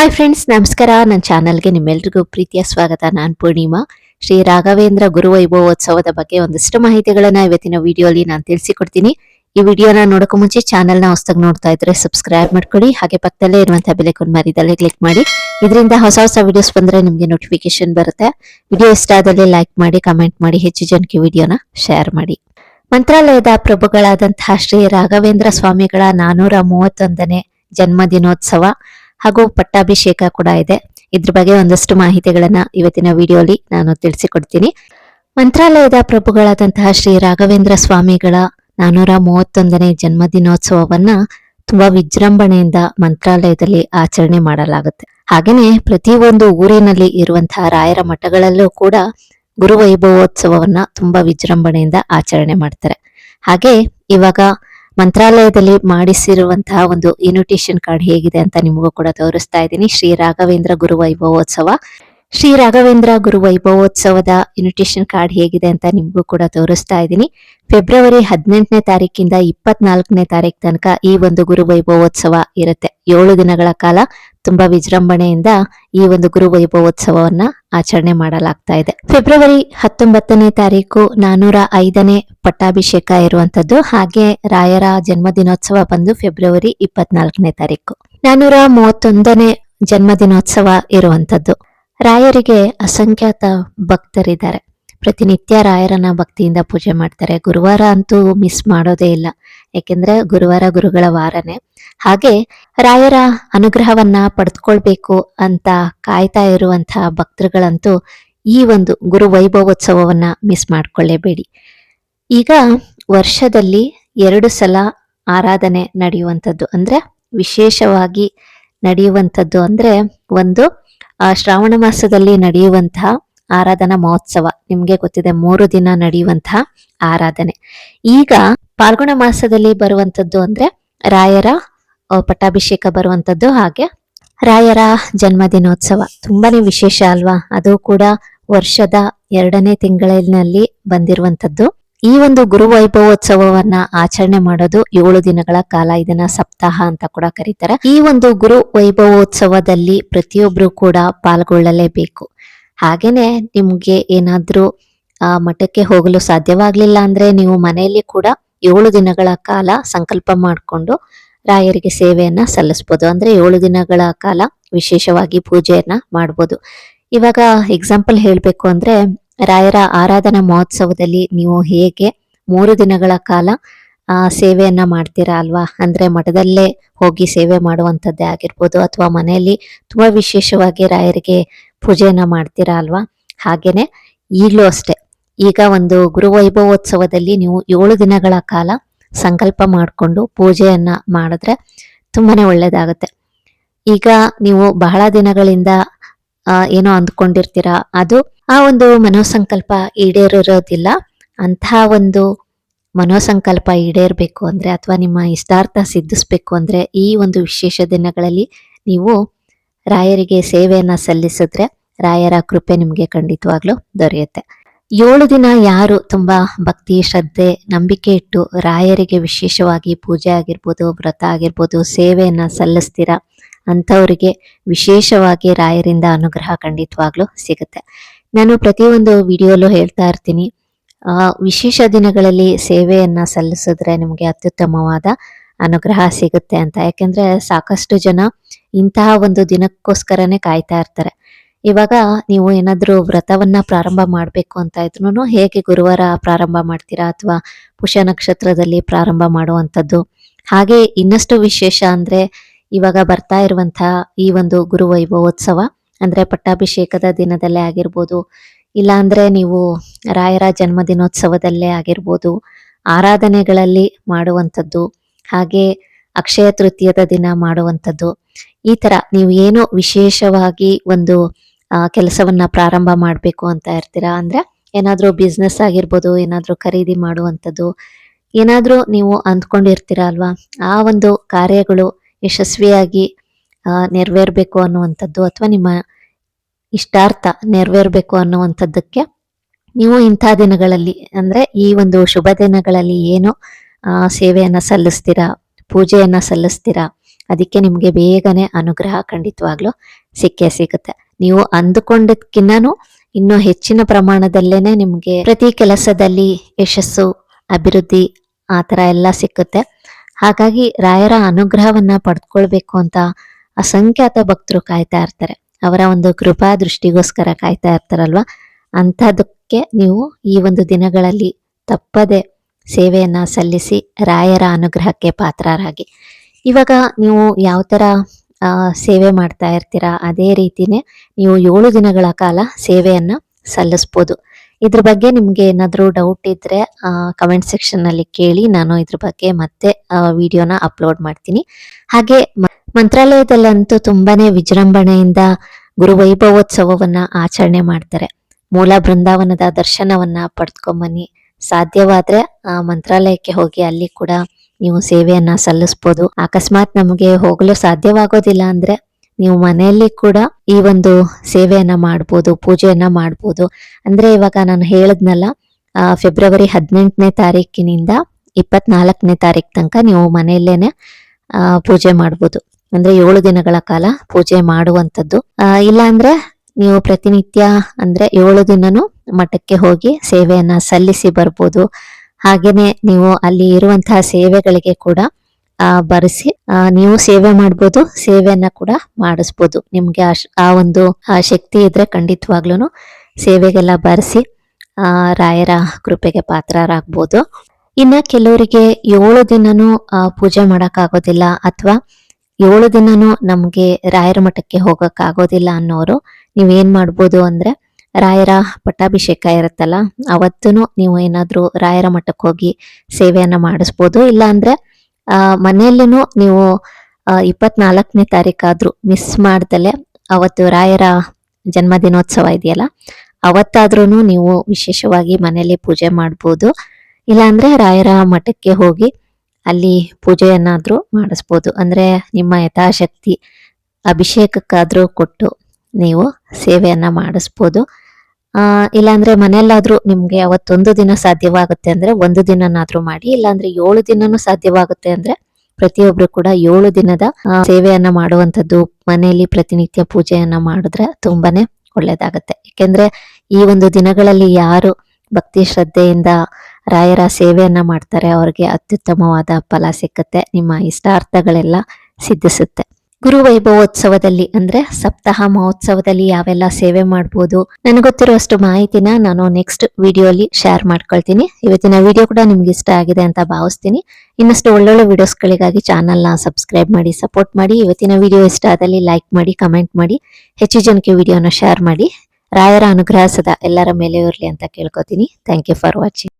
Hi friends ನಮಸ್ಕಾರ. ನನ್ನ ಚಾನಲ್ಗೆ ನಿಮ್ಮೆಲ್ರಿಗೂ ಪ್ರೀತಿಯ ಸ್ವಾಗತ. ನಾನು ಪೂರ್ಣಿಮಾ. ಶ್ರೀ ರಾಘವೇಂದ್ರ ಗುರುವೈಭವೋತ್ಸವದ ಬಗ್ಗೆ ಒಂದಷ್ಟು ಮಾಹಿತಿಗಳನ್ನ ಇವತ್ತಿನ ವಿಡಿಯೋಲಿ ನಾನು ತಿಳಿಸಿಕೊಡ್ತೀನಿ. ಈ ವಿಡಿಯೋನ ನೋಡೋಕ್ಕೂ ಮುಂಚೆ ಚಾನಲ್ನ ಹೊಸದಾಗಿ ನೋಡ್ತಾ ಇದ್ರೆ ಸಬ್ಸ್ಕ್ರೈಬ್ ಮಾಡ್ಕೊಳ್ಳಿ. ಹಾಗೆ ಪಕ್ಕದಲ್ಲೇ ಇರುವಂತಹ ಬೆಲೆಕೊಂಡು ಮರಿದಲ್ಲೇ ಕ್ಲಿಕ್ ಮಾಡಿ. ಇದರಿಂದ ಹೊಸ ಹೊಸ ವಿಡಿಯೋಸ್ ಬಂದ್ರೆ ನಿಮಗೆ ನೋಟಿಫಿಕೇಶನ್ ಬರುತ್ತೆ. ವಿಡಿಯೋ ಇಷ್ಟ ಆದಲ್ಲಿ ಲೈಕ್ ಮಾಡಿ ಕಮೆಂಟ್ ಮಾಡಿ, ಹೆಚ್ಚು ಜನಕ್ಕೆ ವಿಡಿಯೋನ ಶೇರ್ ಮಾಡಿ. ಮಂತ್ರಾಲಯದ ಪ್ರಭುಗಳಾದಂತಹ ಶ್ರೀ ರಾಘವೇಂದ್ರ ಸ್ವಾಮಿಗಳ ನಾನೂರ ಮೂವತ್ತೊಂದನೇ ಜನ್ಮ ದಿನೋತ್ಸವ ಹಾಗೂ ಪಟ್ಟಾಭಿಷೇಕ ಕೂಡ ಇದೆ. ಇದ್ರ ಬಗ್ಗೆ ಒಂದಷ್ಟು ಮಾಹಿತಿಗಳನ್ನ ಇವತ್ತಿನ ವಿಡಿಯೋಲಿ ನಾನು ತಿಳಿಸಿಕೊಡ್ತೀನಿ. ಮಂತ್ರಾಲಯದ ಪ್ರಭುಗಳಾದಂತಹ ಶ್ರೀ ರಾಘವೇಂದ್ರ ಸ್ವಾಮಿಗಳ ನಾನೂರ ಮೂವತ್ತೊಂದನೇ ಜನ್ಮದಿನೋತ್ಸವವನ್ನ ತುಂಬಾ ವಿಜೃಂಭಣೆಯಿಂದ ಮಂತ್ರಾಲಯದಲ್ಲಿ ಆಚರಣೆ ಮಾಡಲಾಗುತ್ತೆ. ಹಾಗೇನೆ ಪ್ರತಿಯೊಂದು ಊರಿನಲ್ಲಿ ಇರುವಂತಹ ರಾಯರ ಮಠಗಳಲ್ಲೂ ಕೂಡ ಗುರುವೈಭವೋತ್ಸವವನ್ನ ತುಂಬಾ ವಿಜೃಂಭಣೆಯಿಂದ ಆಚರಣೆ ಮಾಡ್ತಾರೆ. ಹಾಗೆ ಇವಾಗ ಮಂತ್ರಾಲಯದಲ್ಲಿ ಮಾಡಿಸಿರುವಂತಹ ಒಂದು ಇನ್ವಿಟೇಷನ್ ಕಾರ್ಡ್ ಹೇಗಿದೆ ಅಂತ ನಿಮಗೂ ಕೂಡ ತೋರಿಸ್ತಾ ಇದ್ದೀನಿ. ಶ್ರೀ ರಾಘವೇಂದ್ರ ಗುರು ವೈಭವೋತ್ಸವ. ಶ್ರೀ ರಾಘವೇಂದ್ರ ಗುರು ವೈಭವೋತ್ಸವದ ಇನ್ವಿಟೇಷನ್ ಕಾರ್ಡ್ ಹೇಗಿದೆ ಅಂತ ನಿಮಗೂ ಕೂಡ ತೋರಿಸ್ತಾ ಇದ್ದೀನಿ. ಫೆಬ್ರವರಿ ಹದಿನೆಂಟನೇ ತಾರೀಕಿಂದ ಇಪ್ಪತ್ನಾಲ್ಕನೇ ತಾರೀಕು ತನಕ ಈ ಒಂದು ಗುರು ವೈಭವೋತ್ಸವ ಇರುತ್ತೆ. ಏಳು ದಿನಗಳ ಕಾಲ ತುಂಬಾ ವಿಜೃಂಭಣೆಯಿಂದ ಈ ಒಂದು ಗುರು ವೈಭವೋತ್ಸವವನ್ನ ಆಚರಣೆ ಮಾಡಲಾಗ್ತಾ ಇದೆ. ಫೆಬ್ರವರಿ ಹತ್ತೊಂಬತ್ತನೇ ತಾರೀಕು ನಾನೂರ ಐದನೇ ಪಟ್ಟಾಭಿಷೇಕ ಇರುವಂತದ್ದು. ಹಾಗೆ ರಾಯರ ಜನ್ಮದಿನೋತ್ಸವ ಬಂದು ಫೆಬ್ರವರಿ ಇಪ್ಪತ್ನಾಲ್ಕನೇ ತಾರೀಕು. ನಾನೂರ ಮೂವತ್ತೊಂದನೇ ಜನ್ಮದಿನೋತ್ಸವ ಇರುವಂತದ್ದು. ರಾಯರಿಗೆ ಅಸಂಖ್ಯಾತ ಭಕ್ತರಿದ್ದಾರೆ. ಪ್ರತಿನಿತ್ಯ ರಾಯರನ್ನ ಭಕ್ತಿಯಿಂದ ಪೂಜೆ ಮಾಡ್ತಾರೆ. ಗುರುವಾರ ಅಂತೂ ಮಿಸ್ ಮಾಡೋದೇ ಇಲ್ಲ. ಯಾಕೆಂದ್ರೆ ಗುರುವಾರ ಗುರುಗಳ ವಾರನೇ. ಹಾಗೆ ರಾಯರ ಅನುಗ್ರಹವನ್ನ ಪಡೆದುಕೊಳ್ಬೇಕು ಅಂತ ಕಾಯ್ತಾ ಇರುವಂತಹ ಭಕ್ತರುಗಳಂತೂ ಈ ಒಂದು ಗುರು ವೈಭವೋತ್ಸವವನ್ನ ಮಿಸ್ ಮಾಡ್ಕೊಳ್ಳೇಬೇಡಿ. ಈಗ ವರ್ಷದಲ್ಲಿ ಎರಡು ಸಲ ಆರಾಧನೆ ನಡೆಯುವಂಥದ್ದು ಅಂದ್ರೆ ವಿಶೇಷವಾಗಿ ನಡೆಯುವಂಥದ್ದು ಅಂದ್ರೆ ಒಂದು ಶ್ರಾವಣ ಮಾಸದಲ್ಲಿ ನಡೆಯುವಂತಹ ಆರಾಧನಾ ಮಹೋತ್ಸವ. ನಿಮ್ಗೆ ಗೊತ್ತಿದೆ, ಮೂರು ದಿನ ನಡೆಯುವಂತಹ ಆರಾಧನೆ. ಈಗ ಪಾಲ್ಗುಣ ಮಾಸದಲ್ಲಿ ಬರುವಂತದ್ದು ಅಂದ್ರೆ ರಾಯರ ಪಟ್ಟಾಭಿಷೇಕ ಬರುವಂತದ್ದು ಹಾಗೆ ರಾಯರ ಜನ್ಮದಿನೋತ್ಸವ. ತುಂಬಾನೇ ವಿಶೇಷ ಅಲ್ವಾ? ಅದು ಕೂಡ ವರ್ಷದ ಎರಡನೇ ತಿಂಗಳಿನಲ್ಲಿ ಬಂದಿರುವಂತದ್ದು. ಈ ಒಂದು ಗುರು ವೈಭವೋತ್ಸವವನ್ನ ಆಚರಣೆ ಮಾಡೋದು ಏಳು ದಿನಗಳ ಕಾಲ ಇದನ್ನ ಸಪ್ತಾಹ ಅಂತ ಕೂಡ ಕರೀತಾರೆ. ಈ ಒಂದು ಗುರು ವೈಭವೋತ್ಸವದಲ್ಲಿ ಪ್ರತಿಯೊಬ್ರು ಕೂಡ ಪಾಲ್ಗೊಳ್ಳಲೇಬೇಕು. ಹಾಗೇನೆ ನಿಮ್ಗೆ ಏನಾದ್ರೂ, ಆ, ಮಠಕ್ಕೆ ಹೋಗಲು ಸಾಧ್ಯವಾಗ್ಲಿಲ್ಲ ಅಂದ್ರೆ ನೀವು ಮನೆಯಲ್ಲಿ ಕೂಡ ಏಳು ದಿನಗಳ ಕಾಲ ಸಂಕಲ್ಪ ಮಾಡಿಕೊಂಡು ರಾಯರಿಗೆ ಸೇವೆಯನ್ನ ಸಲ್ಲಿಸ್ಬೋದು. ಅಂದ್ರೆ ಏಳು ದಿನಗಳ ಕಾಲ ವಿಶೇಷವಾಗಿ ಪೂಜೆಯನ್ನ ಮಾಡ್ಬೋದು. ಇವಾಗ ಎಕ್ಸಾಂಪಲ್ ಹೇಳ್ಬೇಕು ಅಂದ್ರೆ ರಾಯರ ಆರಾಧನಾ ಮಹೋತ್ಸವದಲ್ಲಿ ನೀವು ಹೇಗೆ ಮೂರು ದಿನಗಳ ಕಾಲ ಸೇವೆಯನ್ನ ಮಾಡ್ತೀರಾ ಅಲ್ವಾ? ಅಂದ್ರೆ ಮಠದಲ್ಲೇ ಹೋಗಿ ಸೇವೆ ಮಾಡುವಂಥದ್ದೇ ಆಗಿರ್ಬೋದು ಅಥವಾ ಮನೆಯಲ್ಲಿ ತುಂಬಾ ವಿಶೇಷವಾಗಿ ರಾಯರಿಗೆ ಪೂಜೆಯನ್ನ ಮಾಡ್ತೀರಾ ಅಲ್ವಾ? ಹಾಗೇನೆ ಈಗಲೂ ಅಷ್ಟೇ. ಈಗ ಒಂದು ಗುರುವೈಭವೋತ್ಸವದಲ್ಲಿ ನೀವು ಏಳು ದಿನಗಳ ಕಾಲ ಸಂಕಲ್ಪ ಮಾಡಿಕೊಂಡು ಪೂಜೆಯನ್ನ ಮಾಡಿದ್ರೆ ತುಂಬಾನೇ ಒಳ್ಳೇದಾಗುತ್ತೆ. ಈಗ ನೀವು ಬಹಳ ದಿನಗಳಿಂದ ಏನೋ ಅಂದ್ಕೊಂಡಿರ್ತೀರ? ಅದು ಆ ಒಂದು ಮನೋಸಂಕಲ್ಪ ಈಡೇರಿರೋದಿಲ್ಲ. ಅಂತಹ ಒಂದು ಮನೋಸಂಕಲ್ಪ ಈಡೇರ್ಬೇಕು ಅಂದ್ರೆ ಅಥವಾ ನಿಮ್ಮ ಇಷ್ಟಾರ್ಥ ಸಿದ್ಧಿಸ್ಬೇಕು ಅಂದ್ರೆ ಈ ಒಂದು ವಿಶೇಷ ದಿನಗಳಲ್ಲಿ ನೀವು ರಾಯರಿಗೆ ಸೇವೆಯನ್ನು ಸಲ್ಲಿಸಿದ್ರೆ ರಾಯರ ಕೃಪೆ ನಿಮಗೆ ಖಂಡಿತವಾಗ್ಲೂ ದೊರೆಯುತ್ತೆ. ಏಳು ದಿನ ಯಾರು ತುಂಬಾ ಭಕ್ತಿ, ಶ್ರದ್ಧೆ, ನಂಬಿಕೆ ಇಟ್ಟು ರಾಯರಿಗೆ ವಿಶೇಷವಾಗಿ ಪೂಜೆ ಆಗಿರ್ಬೋದು, ವ್ರತ ಆಗಿರ್ಬೋದು, ಸೇವೆಯನ್ನು ಸಲ್ಲಿಸ್ತೀರಾ? ಅಂಥವರಿಗೆ ವಿಶೇಷವಾಗಿ ರಾಯರಿಂದ ಅನುಗ್ರಹ ಖಂಡಿತವಾಗ್ಲೂ ಸಿಗುತ್ತೆ. ನಾನು ಪ್ರತಿಯೊಂದು ವಿಡಿಯೋಲ್ಲೂ ಹೇಳ್ತಾ ಇರ್ತೀನಿ. ವಿಶೇಷ ದಿನಗಳಲ್ಲಿ ಸೇವೆಯನ್ನು ಸಲ್ಲಿಸಿದ್ರೆ ನಿಮಗೆ ಅತ್ಯುತ್ತಮವಾದ ಅನುಗ್ರಹ ಸಿಗುತ್ತೆ ಅಂತ. ಯಾಕೆಂದರೆ ಸಾಕಷ್ಟು ಜನ ಇಂತಹ ಒಂದು ದಿನಕ್ಕೋಸ್ಕರನೇ ಕಾಯ್ತಾ ಇರ್ತಾರೆ. ಇವಾಗ ನೀವು ಏನಾದರೂ ವ್ರತವನ್ನ ಪ್ರಾರಂಭ ಮಾಡಬೇಕು ಅಂತ ಇದ್ರೂ ಹೇಗೆ ಗುರುವಾರ ಪ್ರಾರಂಭ ಮಾಡ್ತೀರಾ ಅಥವಾ ಪುಷ ನಕ್ಷತ್ರದಲ್ಲಿ ಪ್ರಾರಂಭ ಮಾಡುವಂಥದ್ದು? ಹಾಗೆ ಇನ್ನಷ್ಟು ವಿಶೇಷ ಅಂದ್ರೆ ಇವಾಗ ಬರ್ತಾ ಇರುವಂತಹ ಈ ಒಂದು ಗುರುವೈಭವೋತ್ಸವ ಅಂದ್ರೆ ಪಟ್ಟಾಭಿಷೇಕದ ದಿನದಲ್ಲೇ ಆಗಿರ್ಬೋದು, ಇಲ್ಲ ಅಂದ್ರೆ ನೀವು ರಾಯರ ಜನ್ಮದಿನೋತ್ಸವದಲ್ಲೇ ಆಗಿರ್ಬೋದು, ಆರಾಧನೆಗಳಲ್ಲಿ ಮಾಡುವಂಥದ್ದು, ಹಾಗೆ ಅಕ್ಷಯ ತೃತೀಯದ ದಿನ ಮಾಡುವಂಥದ್ದು, ಈ ತರ ನೀವು ಏನು ವಿಶೇಷವಾಗಿ ಒಂದು ಕೆಲಸವನ್ನ ಪ್ರಾರಂಭ ಮಾಡಬೇಕು ಅಂತ ಇರ್ತೀರಾ? ಅಂದ್ರೆ ಏನಾದ್ರೂ ಬಿಸ್ನೆಸ್ ಆಗಿರ್ಬೋದು, ಏನಾದ್ರೂ ಖರೀದಿ ಮಾಡುವಂಥದ್ದು, ಏನಾದ್ರೂ ನೀವು ಅಂದ್ಕೊಂಡಿರ್ತೀರಾ ಅಲ್ವಾ? ಆ ಒಂದು ಕಾರ್ಯಗಳು ಯಶಸ್ವಿಯಾಗಿ ನೆರವೇರಬೇಕು ಅನ್ನುವಂಥದ್ದು ಅಥವಾ ನಿಮ್ಮ ಇಷ್ಟಾರ್ಥ ನೆರವೇರಬೇಕು ಅನ್ನುವಂಥದ್ದಕ್ಕೆ ನೀವು ಇಂಥ ದಿನಗಳಲ್ಲಿ, ಅಂದರೆ ಈ ಒಂದು ಶುಭ ದಿನಗಳಲ್ಲಿ ಏನು ಸೇವೆಯನ್ನು ಸಲ್ಲಿಸ್ತೀರಾ, ಪೂಜೆಯನ್ನು ಸಲ್ಲಿಸ್ತೀರಾ, ಅದಕ್ಕೆ ನಿಮಗೆ ಬೇಗನೆ ಅನುಗ್ರಹ ಖಂಡಿತವಾಗ್ಲೂ ಸಿಕ್ಕೇ ಸಿಗುತ್ತೆ. ನೀವು ಅಂದುಕೊಂಡದ್ಕಿನ್ನೂ ಇನ್ನೂ ಹೆಚ್ಚಿನ ಪ್ರಮಾಣದಲ್ಲೇನೆ ನಿಮಗೆ ಪ್ರತಿ ಕೆಲಸದಲ್ಲಿ ಯಶಸ್ಸು, ಅಭಿವೃದ್ಧಿ ಆ ಥರ ಎಲ್ಲ ಸಿಕ್ಕುತ್ತೆ. ಹಾಗಾಗಿ ರಾಯರ ಅನುಗ್ರಹವನ್ನ ಪಡ್ಕೊಳ್ಬೇಕು ಅಂತ ಅಸಂಖ್ಯಾತ ಭಕ್ತರು ಕಾಯ್ತಾ ಇರ್ತಾರೆ. ಅವರ ಒಂದು ಕೃಪಾ ದೃಷ್ಟಿಗೋಸ್ಕರ ಕಾಯ್ತಾ ಇರ್ತಾರಲ್ವಾ? ಅಂಥದಕ್ಕೆ ನೀವು ಈ ಒಂದು ದಿನಗಳಲ್ಲಿ ತಪ್ಪದೆ ಸೇವೆಯನ್ನ ಸಲ್ಲಿಸಿ ರಾಯರ ಅನುಗ್ರಹಕ್ಕೆ ಪಾತ್ರರಾಗಿ. ಇವಾಗ ನೀವು ಯಾವ ಥರ ಸೇವೆ ಮಾಡ್ತಾ ಇರ್ತೀರಾ? ಅದೇ ರೀತಿನೇ ನೀವು ಏಳು ದಿನಗಳ ಕಾಲ ಸೇವೆಯನ್ನ ಸಲ್ಲಿಸ್ಬೋದು. ಇದ್ರ ಬಗ್ಗೆ ನಿಮ್ಗೆ ಏನಾದರೂ ಡೌಟ್ ಇದ್ರೆ ಕಮೆಂಟ್ ಸೆಕ್ಷನ್ ಅಲ್ಲಿ ಕೇಳಿ ನಾನು ಇದ್ರ ಬಗ್ಗೆ ಮತ್ತೆ ವಿಡಿಯೋನ ಅಪ್ಲೋಡ್ ಮಾಡ್ತೀನಿ. ಹಾಗೆ ಮಂತ್ರಾಲಯದಲ್ಲಂತೂ ತುಂಬಾನೇ ವಿಜೃಂಭಣೆಯಿಂದ ಗುರು ವೈಭವೋತ್ಸವವನ್ನ ಆಚರಣೆ ಮಾಡ್ತಾರೆ. ಮೂಲ ಬೃಂದಾವನದ ದರ್ಶನವನ್ನ ಪಡೆದುಕೊಂಬನ್ನಿ ಸಾಧ್ಯವಾದ್ರೆ, ಆ, ಮಂತ್ರಾಲಯಕ್ಕೆ ಹೋಗಿ ಅಲ್ಲಿ ಕೂಡ ನೀವು ಸೇವೆಯನ್ನ ಸಲ್ಲಿಸ್ಬೋದು. ಅಕಸ್ಮಾತ್ ನಮಗೆ ಹೋಗಲು ಸಾಧ್ಯವಾಗೋದಿಲ್ಲ ಅಂದ್ರೆ ನೀವು ಮನೆಯಲ್ಲಿ ಕೂಡ ಈ ಒಂದು ಸೇವೆಯನ್ನ ಮಾಡ್ಬೋದು, ಪೂಜೆಯನ್ನ ಮಾಡ್ಬೋದು. ಅಂದ್ರೆ ಇವಾಗ ನಾನು ಹೇಳದ್ನಲ್ಲ ಫೆಬ್ರವರಿ ಹದಿನೆಂಟನೇ ತಾರೀಕಿನಿಂದ ಇಪ್ಪತ್ನಾಲ್ಕನೇ ತಾರೀಕು ತನಕ ನೀವು ಮನೆಯಲ್ಲೇನೆ ಪೂಜೆ ಮಾಡ್ಬೋದು. ಅಂದ್ರೆ ಏಳು ದಿನಗಳ ಕಾಲ ಪೂಜೆ ಮಾಡುವಂಥದ್ದು. ಇಲ್ಲ ಅಂದ್ರೆ ನೀವು ಪ್ರತಿನಿತ್ಯ ಅಂದ್ರೆ ಏಳು ದಿನನೂ ಮಠಕ್ಕೆ ಹೋಗಿ ಸೇವೆಯನ್ನ ಸಲ್ಲಿಸಿ ಬರ್ಬೋದು. ಹಾಗೇನೆ ನೀವು ಅಲ್ಲಿ ಇರುವಂತಹ ಸೇವೆಗಳಿಗೆ ಕೂಡ ಬರೆಸಿ ನೀವು ಸೇವೆ ಮಾಡ್ಬೋದು, ಸೇವೆಯನ್ನ ಕೂಡ ಮಾಡಿಸ್ಬೋದು. ನಿಮ್ಗೆ ಆ ಒಂದು ಶಕ್ತಿ ಇದ್ರೆ ಖಂಡಿತವಾಗ್ಲೂ ಸೇವೆಗೆಲ್ಲ ಬರೆಸಿ, ಆ, ರಾಯರ ಕೃಪೆಗೆ ಪಾತ್ರರಾಗ್ಬೋದು. ಇನ್ನ ಕೆಲವರಿಗೆ ಏಳು ದಿನನೂ ಪೂಜೆ ಮಾಡಕ್ಕಾಗೋದಿಲ್ಲ ಅಥವಾ ಏಳು ದಿನನೂ ನಮ್ಗೆ ರಾಯರ ಮಠಕ್ಕೆ ಹೋಗಕ್ ಆಗೋದಿಲ್ಲ ಅನ್ನೋರು, ನೀವೇನ್ ಮಾಡ್ಬೋದು ಅಂದ್ರೆ ರಾಯರ ಪಟ್ಟಾಭಿಷೇಕ ಇರುತ್ತಲ್ಲ ಅವತ್ತೂ ನೀವು ಏನಾದ್ರೂ ರಾಯರ ಮಠಕ್ಕೆ ಹೋಗಿ ಸೇವೆಯನ್ನ ಮಾಡಿಸ್ಬೋದು. ಇಲ್ಲ ಅಂದ್ರೆ ಆ ಮನೆಯಲ್ಲಿನೂ ನೀವು ಇಪ್ಪತ್ನಾಲ್ಕನೇ ತಾರೀಕಾದ್ರೂ ಮಿಸ್ ಮಾಡ್ದಲೆ ಅವತ್ತು ರಾಯರ ಜನ್ಮದಿನೋತ್ಸವ ಇದೆಯಲ್ಲ ಅವತ್ತಾದ್ರೂ ನೀವು ವಿಶೇಷವಾಗಿ ಮನೆಯಲ್ಲಿ ಪೂಜೆ ಮಾಡ್ಬೋದು. ಇಲ್ಲಾಂದ್ರೆ ರಾಯರ ಮಠಕ್ಕೆ ಹೋಗಿ ಅಲ್ಲಿ ಪೂಜೆಯನ್ನಾದರೂ ಮಾಡಿಸ್ಬೋದು. ಅಂದರೆ ನಿಮ್ಮ ಯಥಾಶಕ್ತಿ ಅಭಿಷೇಕಕ್ಕಾದರೂ ಕೊಟ್ಟು ನೀವು ಸೇವೆಯನ್ನು ಮಾಡಿಸ್ಬೋದು. ಆ, ಇಲ್ಲಾಂದ್ರೆ ಮನೆಯಲ್ಲಾದ್ರೂ ನಿಮ್ಗೆ ಅವತ್ತೊಂದು ದಿನ ಸಾಧ್ಯವಾಗುತ್ತೆ ಅಂದ್ರೆ ಒಂದು ದಿನನಾದ್ರೂ ಮಾಡಿ, ಇಲ್ಲಾಂದ್ರೆ ಏಳು ದಿನನೂ ಸಾಧ್ಯವಾಗುತ್ತೆ ಅಂದ್ರೆ ಪ್ರತಿಯೊಬ್ರು ಕೂಡ ಏಳು ದಿನದ ಸೇವೆಯನ್ನ ಮಾಡುವಂತದ್ದು ಮನೆಯಲ್ಲಿ ಪ್ರತಿನಿತ್ಯ ಪೂಜೆಯನ್ನ ಮಾಡಿದ್ರೆ ತುಂಬಾನೇ ಒಳ್ಳೇದಾಗತ್ತೆ. ಯಾಕೆಂದ್ರೆ ಈ ಒಂದು ದಿನಗಳಲ್ಲಿ ಯಾರು ಭಕ್ತಿ ಶ್ರದ್ಧೆಯಿಂದ ರಾಯರ ಸೇವೆಯನ್ನ ಮಾಡ್ತಾರೆ, ಅವ್ರಿಗೆ ಅತ್ಯುತ್ತಮವಾದ ಫಲ ಸಿಕ್ಕತ್ತೆ, ನಿಮ್ಮ ಇಷ್ಟಾರ್ಥಗಳೆಲ್ಲ ಸಿದ್ಧಿಸುತ್ತೆ. ಗುರು ವೈಭವೋತ್ಸವದಲ್ಲಿ ಅಂದ್ರೆ ಸಪ್ತಾಹ ಮಹೋತ್ಸವದಲ್ಲಿ ಯಾವೆಲ್ಲ ಸೇವೆ ಮಾಡಬಹುದು ನನಗೊತ್ತಿರುವಷ್ಟು ಮಾಹಿತಿನ ನಾನು ನೆಕ್ಸ್ಟ್ ವಿಡಿಯೋಲಿ ಶೇರ್ ಮಾಡ್ಕೊಳ್ತೀನಿ. ಇವತ್ತಿನ ವಿಡಿಯೋ ಕೂಡ ನಿಮ್ಗೆ ಇಷ್ಟ ಆಗಿದೆ ಅಂತ ಭಾವಿಸ್ತೀನಿ. ಇನ್ನಷ್ಟು ಒಳ್ಳೊಳ್ಳೆ ವಿಡಿಯೋಸ್ಗಳಿಗಾಗಿ ಚಾನಲ್ನ ಸಬ್ಸ್ಕ್ರೈಬ್ ಮಾಡಿ ಸಪೋರ್ಟ್ ಮಾಡಿ. ಇವತ್ತಿನ ವಿಡಿಯೋ ಇಷ್ಟ ಆದಲ್ಲಿ ಲೈಕ್ ಮಾಡಿ ಕಮೆಂಟ್ ಮಾಡಿ. ಹೆಚ್ಚು ಜನಕ್ಕೆ ವಿಡಿಯೋನ ಶೇರ್ ಮಾಡಿ. ರಾಯರ ಅನುಗ್ರಹ ಸದಾ ಎಲ್ಲರ ಮೇಲೆ ಇರಲಿ ಅಂತ ಕೇಳ್ಕೊತೀನಿ. Thank you for watching